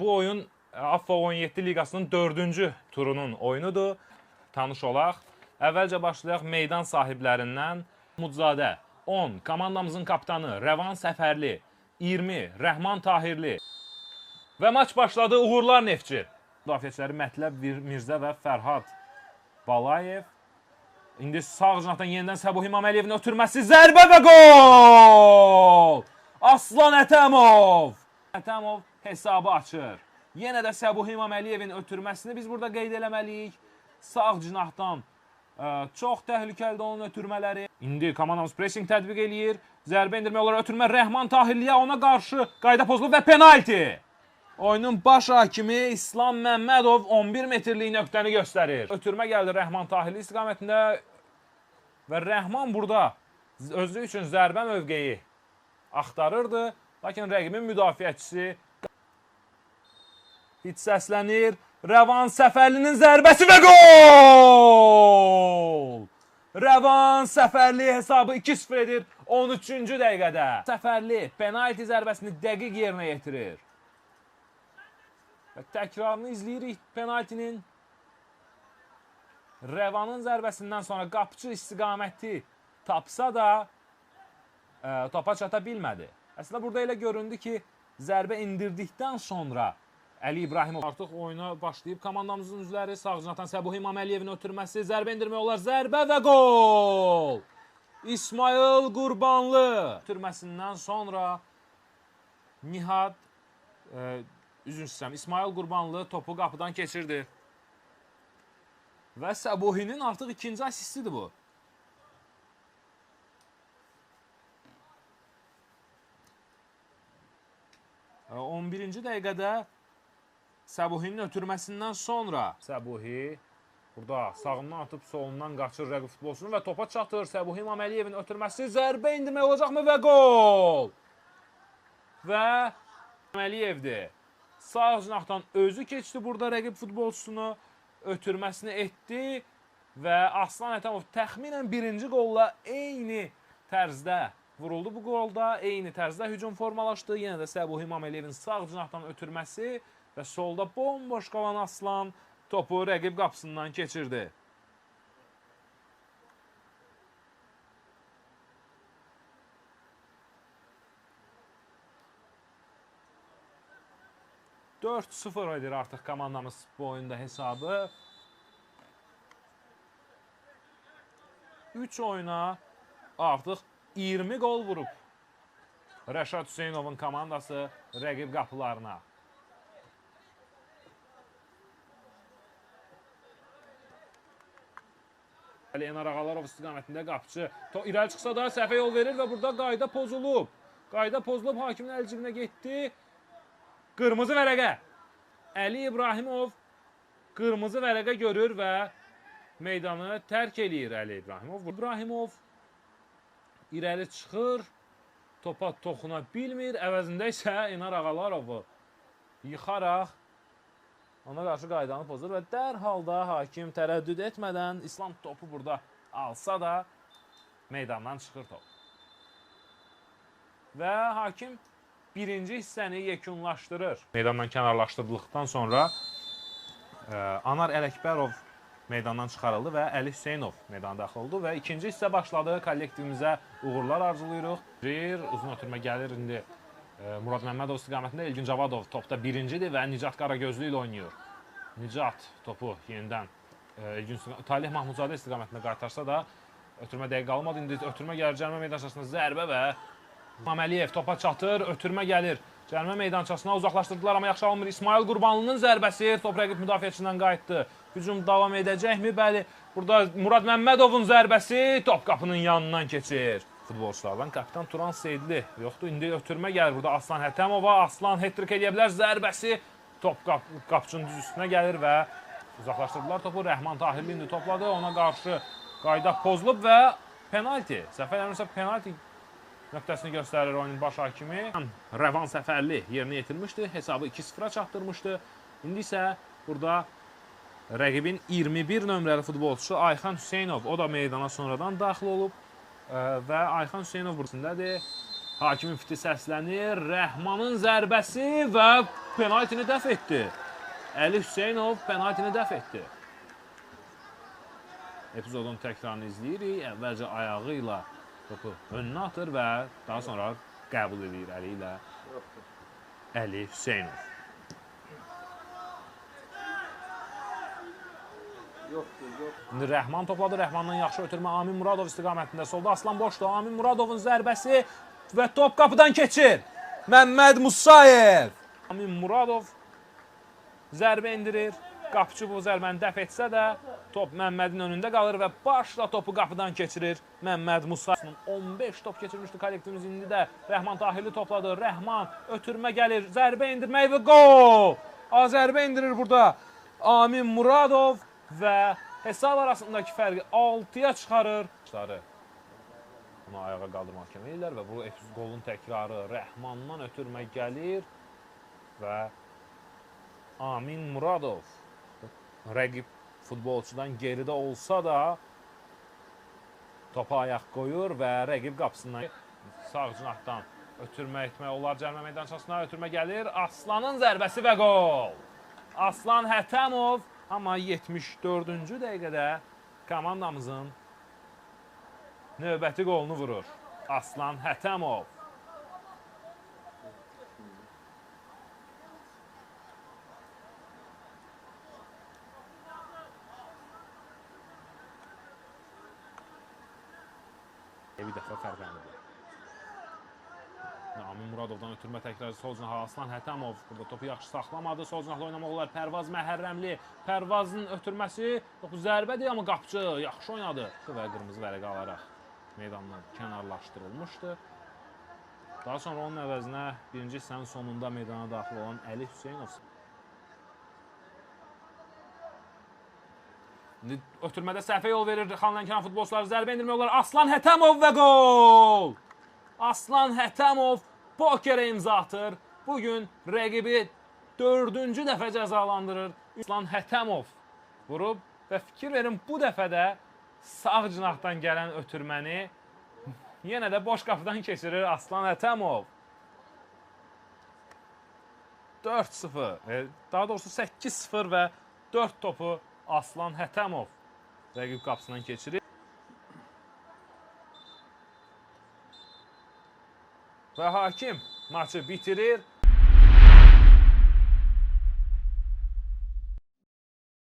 Bu oyun AFFA 17 liqasının 4-cü turunun oyunudur. Tanış olaq. Əvvəlcə başlayaq meydan sahiblərindən. Mudzadə 10, komandamızın kapitanı Rəvan Səfərli 20, Rəhman Tahirli. Və maç başladı. Uğurlar Neftçi. Müdafiəçiləri Mətləb Mirzə və Fərhad Balayev. İndi sağ cinahdan yenidən Səbuh İmam Əliyevin ötürməsi zərbə və gol! Aslan Ətəmov! Ətəmov hesabı açır. Yenə də Səbuh İmam Əliyevin ötürməsini biz burada qeyd eləməliyik. Sağ cinahdan ə, çox təhlükəlidir onun ötürmələri. İndi komandamız pressing tətbiq eləyir. Zərbə endirmək olar ötürmə Rəhman Tahirliyə ona qarşı qayda pozulub və penalti. Oyunun baş hakimi İslam Məmmədov 11 metrlik nöqtəni göstərir. Ötürmə gəldi Rəhman Tahirli istiqamətində və Rəhman burada özü üçün zərbə mövqeyi axtarırdı. Lakin rəqibin müdafiəçisi Hit səslənir. Rəvan Səfərlinin zərbəsi və gol! Rəvan Səfərli hesabı 2-0 edir 13-cü dəqiqədə. Səfərli penalti zərbəsini dəqiq yerinə yetirir. Və təkrarını izləyirik penaltinin. Rəvanın zərbəsindən sonra qapıcı istiqaməti tapsa da e, topa çata bilmədi. Əslində burada elə göründü ki, zərbə indirdikdən sonra Əli İbrahimov artıq oyuna başlayıb komandamızın üzvləri sağ cinahdan Səbuh İmam Əliyevin ötürməsi, zərbə endirmək olar, zərbə və gol! İsmail Qurbanlı ötürməsindən sonra Nihad e, üzr istəyirəm, İsmail Qurbanlı topu qapıdan keçirdi. Və Səbuhinin artıq ikinci asistidir bu. 11-ci dəqiqədə Səbuhinin ötürməsindən sonra Səbuhi burada sağından atıb solundan qaçır rəqib futbolçunu və topa çatır. Səbuhi İmam Əliyevin ötürməsi zərbə indirmək olacaqmı və gol! Və İmam Əliyevdir. Sağ cinahdan özü keçdi burada rəqib futbolçusunu ötürməsini etdi və Aslan Ətəmov təxminən birinci qolla eyni tərzdə vuruldu bu qolda. Eyni tərzdə hücum formalaşdı. Yenə də Səbuh İmam Əliyevin sağ cinahdan ötürməsi və solda bomboş qalan Aslan topu rəqib qapısından keçirdi. Dörd 0 edir artıq komandamız bu oyunda hesabı. 3 oyuna artıq 20 qol vurub. Rəşad Hüseynovun komandası rəqib qapılarına. Ali Enar Ağalarov istiqamətində qapıcı to irəli çıxsa da səhvə yol verir və burada qayda pozulub. Qayda pozulub hakimin əl cibinə getdi. Qırmızı vərəqə. Əli İbrahimov qırmızı vərəqə görür və meydanı tərk eləyir Əli İbrahimov. İbrahimov irəli çıxır, topa toxuna bilmir, əvəzində isə Enar Ağalarovu yıxaraq ona qarşı qaydanı pozur və dərhal da hakim tərəddüd etmədən İslam topu burada alsa da meydandan çıxır top. Və hakim birinci hissəni yekunlaşdırır. Meydandan kənarlaşdırıldıqdan sonra e, Anar Ələkbərov meydandan çıxarıldı və Əli Hüseynov meydana daxil oldu və ikinci hissə başladı. Kollektivimizə uğurlar arzulayırıq. Bir uzun ötürmə gəlir indi e, Murad Məmmədov istiqamətində Elgin Cavadov topda birincidir və Nicat Qaragözlü ilə oynayır. Nicat topu yenidən Elgin Talih Mahmudzadə istiqamətində qaytarsa da ötürmə dəqiq qalmadı. İndi ötürmə gəlir cərimə meydançasına zərbə və İmam Əliyev topa çatır, ötürmə gəlir. Cərimə meydançasına uzaqlaşdırdılar amma yaxşı alınmır. İsmail Qurbanlının zərbəsi top rəqib müdafiəçisindən qayıtdı. Hücum davam edəcəkmi? Bəli. Burada Murad Məmmədovun zərbəsi top qapının yanından keçir. Futbolçulardan kapitan Turan Seyidli yoxdur. İndi ötürmə gəlir burada Aslan Hətəmova. Aslan hat-trick edə bilər. Zərbəsi top qap qapıçının düz üstünə gəlir və uzaqlaşdırdılar topu. Rəhman Tahirli indi topladı. Ona qarşı qayda pozulub və penalti. Səhv eləmirəmsə penalti nöqtəsini göstərir oyunun baş hakimi. Rəvan Səfərli yerinə yetirmişdi. Hesabı 2-0-a çatdırmışdı. İndi isə burada rəqibin 21 nömrəli futbolçusu Ayxan Hüseynov o da meydana sonradan daxil olub Ə, və Ayxan Hüseynov bursundədir. Hakimin fiti səslənir. Rəhmanın zərbəsi və penaltini dəf etdi. Əli Hüseynov penaltini dəf etdi. Epizodun təkrarını izləyirik. Əvvəlcə ayağı ilə topu önünə atır və daha sonra qəbul edir əli ilə Əli Hüseynov. Yoxdur, yox. İndi Rəhman topladı. Rəhmandan yaxşı ötürmə Amin Muradov istiqamətində. Solda Aslan boşdur. Amin Muradovun zərbəsi və top qapıdan keçir. Məmməd Musayev. Amin Muradov zərbə endirir. Qapıcı bu zərbəni dəf etsə də top Məmmədin önündə qalır və başla topu qapıdan keçirir. Məmməd Musayev 15 top keçirmişdi kollektivimiz indi də Rəhman Tahirli topladı. Rəhman ötürmə gəlir. Zərbə endirmək və gol. A zərbə endirir burada. Amin Muradov və hesab arasındakı fərqi 6-ya çıxarır. Bunu ayağa qaldırmaq kimi edirlər və bu qolun təkrarı Rəhmandan ötürmə gəlir və Amin Muradov rəqib futbolçudan geridə olsa da topa ayaq qoyur və rəqib qapısından sağ cinahdan ötürmə etmək olar cərimə meydançasına ötürmə gəlir. Aslanın zərbəsi və qol. Aslan Hətəmov amma 74-cü dəqiqədə komandamızın növbəti qolunu vurur. Aslan Hətəmov. Bir dəfə fərqləndir. Amin Muradovdan ötürmə təkrar sol cinaha Aslan Hətəmov burada topu yaxşı saxlamadı. Sol cinahla oynamaq olar. Pərvaz Məhərrəmli. Pərvazın ötürməsi topu zərbədir amma qapıcı yaxşı oynadı və qırmızı vərəqə alaraq meydandan kənarlaşdırılmışdı. Daha sonra onun əvəzinə birinci hissənin sonunda meydana daxil olan Əli Hüseynov İndi ötürmədə səhvə yol verir Xanlənkəran futbolçuları zərbə endirmək olar. Aslan Hətəmov və gol! Aslan Hətəmov pokerə imza atır. Bu gün rəqibi dördüncü dəfə cəzalandırır. Aslan Hətəmov vurub və fikir verin bu dəfə də sağ cinahdan gələn ötürməni yenə də boş qapıdan keçirir Aslan Hətəmov. 4-0, e, daha doğrusu 8-0 və 4 topu Aslan Hətəmov rəqib qapısından keçirir. Və hakim maçı bitirir